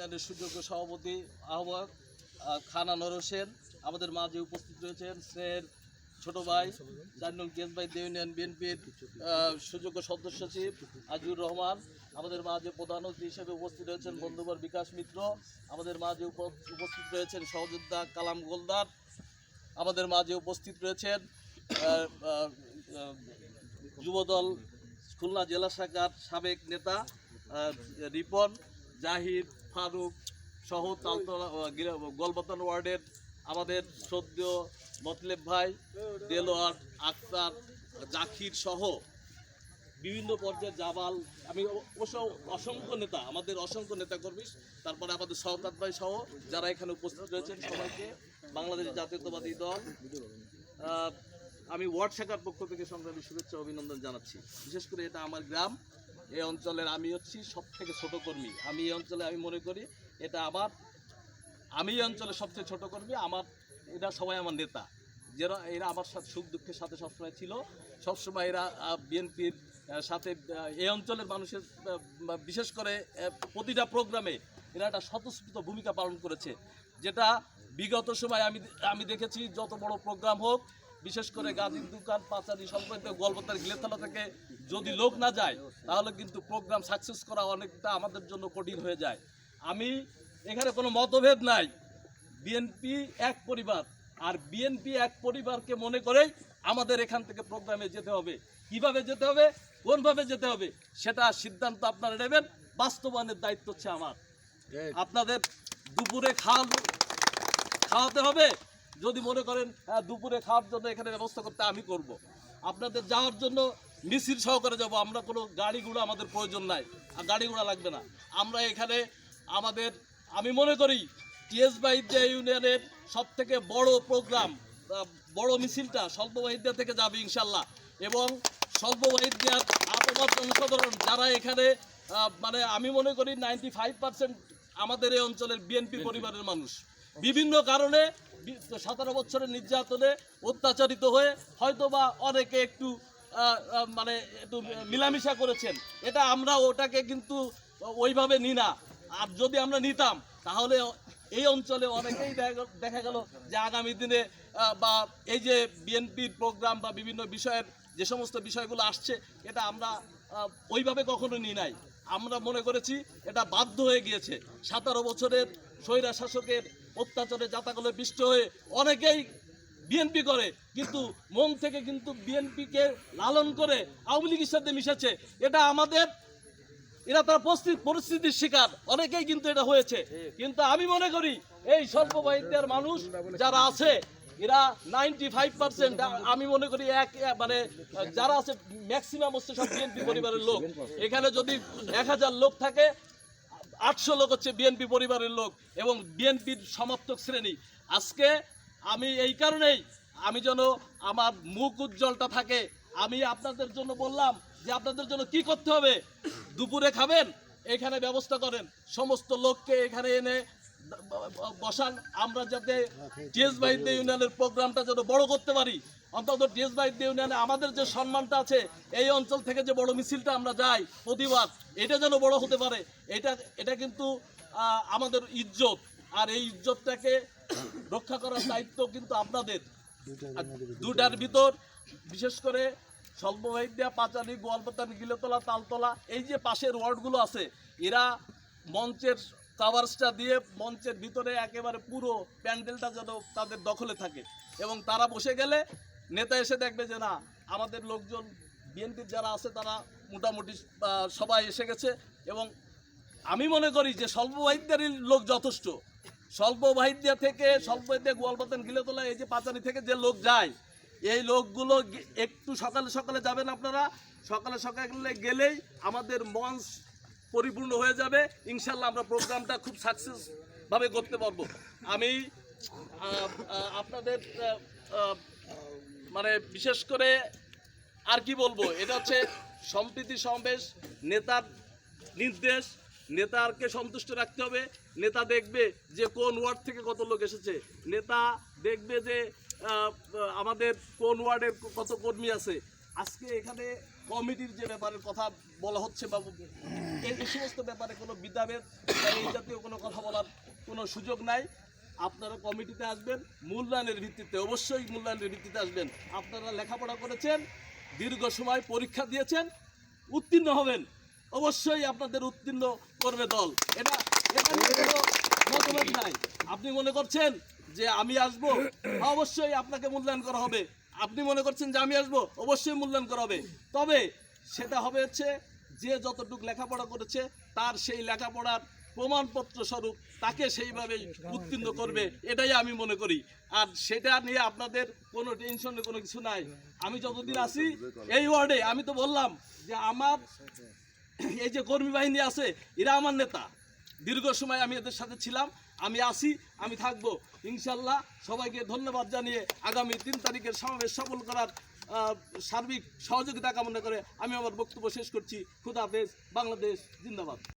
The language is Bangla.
ইউনিয়নের সুযোগ্য সভাপতি আহ্বায়ক আহ, খান আনোয়ার হোসেন আমাদের মাঝে উপস্থিত রয়েছেন স্নেহের ছোট ভাই জানুল কেস ভাই ইউনিয়ন বিএনপির সুযোগ্য সদস্য সচিব আজিউর রহমান আমাদের মাঝে প্রধান অতিথি হিসেবে উপস্থিত রয়েছেন বন্ধুবর বিকাশ মিত্র আমাদের মাঝে উপ- উপস্থিত রয়েছেন সহযোদ্ধা কালাম গোলদার আমাদের মাঝে উপস্থিত রয়েছেন যুবদল খুলনা জেলা শাখার সাবেক নেতা রিপন জাহিদ ফারুক সহ তালতলা আহ, ওয়ার্ডের আমাদের সদ্য মতলেব ভাই দেলোয়ার আক্তার জাকির সহ বিভিন্ন পর্যায়ের জাবাল আমি অবশ্য অসংখ্য নেতা আমাদের অসংখ্য নেতা কর্মী তারপরে আমাদের সহকাত ভাই সহ যারা এখানে উপস্থিত রয়েছেন সবাইকে বাংলাদেশ জাতীয়তাবাদী দল। আমি ওয়ার্ড শাখার পক্ষ থেকে সংগ্রামী শুভেচ্ছা অভিনন্দন জানাচ্ছি। বিশেষ করে এটা আমার গ্রাম এই অঞ্চলের আমি হচ্ছি সব থেকে ছোট কর্মী। আমি এই অঞ্চলে আমি মনে করি এটা আমার, আমি এই অঞ্চলের সবচেয়ে ছোট কর্মী, আমার, এরা সবাই আমার নেতা। যারা, এরা আমার সাথে সুখ দুঃখের সাথে সবসময় ছিল। সবসময় এরা বিএনপির সাথে এই অঞ্চলের মানুষের বিশেষ করে প্রতিটা প্রোগ্রামে এরা একটা স্বতঃস্ফূর্ত ভূমিকা পালন করেছে। যেটা বিগত সময় আমি আমি দেখেছি, যত বড় প্রোগ্রাম হোক বিশেষ করে গাজীর দোকান পাচারি সম্পর্কিত গল্পতার গিলেতলা থেকে যদি লোক না যায় তাহলে কিন্তু প্রোগ্রাম সাকসেস করা অনেকটা আমাদের জন্য কঠিন হয়ে যায়। আমি এখানে কোনো মতভেদ নাই। বিএনপি এক পরিবার আর বিএনপি এক পরিবারকে মনে করেই আমাদের এখান থেকে প্রোগ্রামে যেতে হবে। কীভাবে যেতে হবে? কোনভাবে যেতে হবে? সেটা সিদ্ধান্ত আপনারা নেবেন। বাস্তবায়নের দায়িত্ব হচ্ছে আমার। আপনাদের দুপুরে খাওয়া খাওয়াতে হবে? যদি মনে করেন হ্যাঁ, দুপুরে খাওয়ার জন্য এখানে ব্যবস্থা করতে আমি করব। আপনাদের যাওয়ার জন্য মিছিল সহকারে যাব। আমরা কোনো গাড়ি ঘোড়া আমাদের প্রয়োজন নাই আর গাড়ি ঘোড়া লাগবে না। আমরা এখানে আমাদের আমি মনে করি টিএস বাহিদ্যা ইউনিয়নের সব থেকে বড় প্রোগ্রাম বড় মিছিলটা স্বল্পবাহিদ্যা থেকে যাবে ইনশাল্লাহ। এবং স্বল্পবাহিদ্যার আপামত জনসাধারণ যারা এখানে মানে আমি মনে করি নাইনটি ফাইভ পার্সেন্ট আমাদের এই অঞ্চলের বিএনপি পরিবারের মানুষ। বিভিন্ন কারণে সতেরো বছরের নির্যাতনে অত্যাচারিত হয়ে হয়তোবা অনেকে একটু মানে একটু মিলামিশা করেছেন। এটা আমরা ওটাকে কিন্তু ওইভাবে নিই না। আর যদি আমরা নিতাম, তাহলে এই অঞ্চলে অনেকেই দেখা গেল যে আগামী দিনে বা এই যে বিএনপির প্রোগ্রাম বা বিভিন্ন বিষয়ের যে সমস্ত বিষয়গুলো আসছে, এটা আমরা ওইভাবে কখনো নিই নাই। আমরা মনে করেছি এটা বাধ্য হয়ে গিয়েছে। সতেরো বছরের স্বৈরা শাসকের অত্যাচারে জাতাকলে পিষ্ট হয়ে অনেকেই বিএনপি করে, কিন্তু মন থেকে কিন্তু বিএনপিকে লালন করে আওয়ামী লীগের সাথে মিশেছে। এটা আমাদের এরা তার পরিস্থিতি- পরিস্থিতির শিকার। অনেকেই কিন্তু এটা হয়েছে। কিন্তু আমি মনে করি, এই স্বল্প বাহিনীর মানুষ যারা আছে, এরা নাইনটি ফাইভ পার্সেন্ট আমি মনে করি এক মানে যারা আছে ম্যাক্সিমাম হচ্ছে সব বিএনপি পরিবারের লোক। এখানে যদি এক হাজার লোক থাকে আটশো লোক হচ্ছে বিএনপি পরিবারের লোক এবং বিএনপির সমর্থক শ্রেণি। আজকে আমি এই কারণেই আমি যেন আমার মুখ উজ্জ্বলটা থাকে। আমি আপনাদের জন্য বললাম যে আপনাদের জন্য কি করতে হবে? দুপুরে খাবেন এখানে ব্যবস্থা করেন। সমস্ত লোককে এখানে এনে বসান। আমরা যাতে টিএস বাহিনী ইউনিয়নের প্রোগ্রামটা যেন বড় করতে পারি। অন্তত বাহিনী ইউনিয়নে আমাদের যে সম্মানটা আছে, এই অঞ্চল থেকে যে বড় মিছিলটা আমরা যাই, প্রতিবাদ, এটা যেন বড় হতে পারে, এটা এটা কিন্তু আমাদের ইজ্জত। আর এই ইজ্জতটাকে রক্ষা করার দায়িত্ব কিন্তু আপনাদের। দুটার ভিতর, বিশেষ করে স্বল্পবাহিদ্যা পাঁচালি, গোয়ালপাতান, গিলেতলা, তালতলা, এই যে পাশের ওয়ার্ডগুলো আছে, এরা মঞ্চের কাভার্সটা দিয়ে মঞ্চের ভিতরে একেবারে পুরো প্যান্ডেলটা যেন তাদের দখলে থাকে। এবং তারা বসে গেলে নেতা এসে দেখবে যে না, আমাদের লোকজন, বিএনপির যারা আছে তারা মোটামুটি সবাই এসে গেছে এবং আমি মনে করি যে স্বল্পবাহিদ্যারই লোক যথেষ্ট। স্বল্পবাহিদ্যা থেকে স্বল্পবাহিদ্যা গোয়ালপাতান, গিলেতলা, এই যে পাচানি থেকে যে লোক যায়, এই লোকগুলো একটু সকালে সকালে যাবেন আপনারা। সকালে সকালে গেলেই আমাদের মঞ্চ পরিপূর্ণ হয়ে যাবে। ইনশাল্লাহ আমরা প্রোগ্রামটা খুব সাকসেস ভাবে করতে পারব। আমি আপনাদের মানে বিশেষ করে আর কি বলব, এটা হচ্ছে সম্প্রীতি সমাবেশ, নেতার নির্দেশ নেতারকে সন্তুষ্ট রাখতে হবে, নেতা দেখবে যে কোন ওয়ার্ড থেকে কত লোক এসেছে, নেতা দেখবে যে আমাদের কোন ওয়ার্ডের কত কর্মী আছে। আজকে এখানে কমিটির যে ব্যাপারের কথা বলা হচ্ছে বা এই সমস্ত ব্যাপারে কোনো বিদ্যাভেদ বা এই জাতীয় কোনো কথা বলার কোনো সুযোগ নাই। আপনারা কমিটিতে আসবেন মূল্যায়নের ভিত্তিতে, অবশ্যই মূল্যায়নের ভিত্তিতে আসবেন। আপনারা লেখাপড়া করেছেন, দীর্ঘ সময় পরীক্ষা দিয়েছেন, উত্তীর্ণ হবেন। অবশ্যই আপনাদের উত্তীর্ণ করবে দল। এটা এটা মতভেদ নাই। আপনি মনে করছেন যে আমি আসব? অবশ্যই আপনাকে মূল্যায়ন করা হবে। আপনি মনে করছেন যে আমি আসব? অবশ্যই মূল্যায়ন করা হবে। তবে সেটা হবে হচ্ছে যে যতটুকু লেখাপড়া করেছে, তার সেই লেখাপড়ার প্রমাণপত্র স্বরূপ তাকে সেইভাবে উত্তীর্ণ করবে, এটাই আমি মনে করি। আর সেটা নিয়ে আপনাদের কোনো টেনশনের কোনো কিছু নাই। আমি যতদিন আছি, এই ওয়ার্ডে আমি তো বললাম যে আমার এই যে কর্মী বাহিনী আছে, এরা আমার নেতা। দীর্ঘ সময় আমি এদের সাথে ছিলাম, আমি আসি আমি থাকব। ইনশাল্লাহ সবাইকে ধন্যবাদ জানিয়ে আগামী তিন তারিখের সমাবেশ সফল করার সার্বিক সহযোগিতা কামনা করে আমি আমার বক্তব্য শেষ করছি। খুদাফেজ বাংলাদেশ জিন্দাবাদ।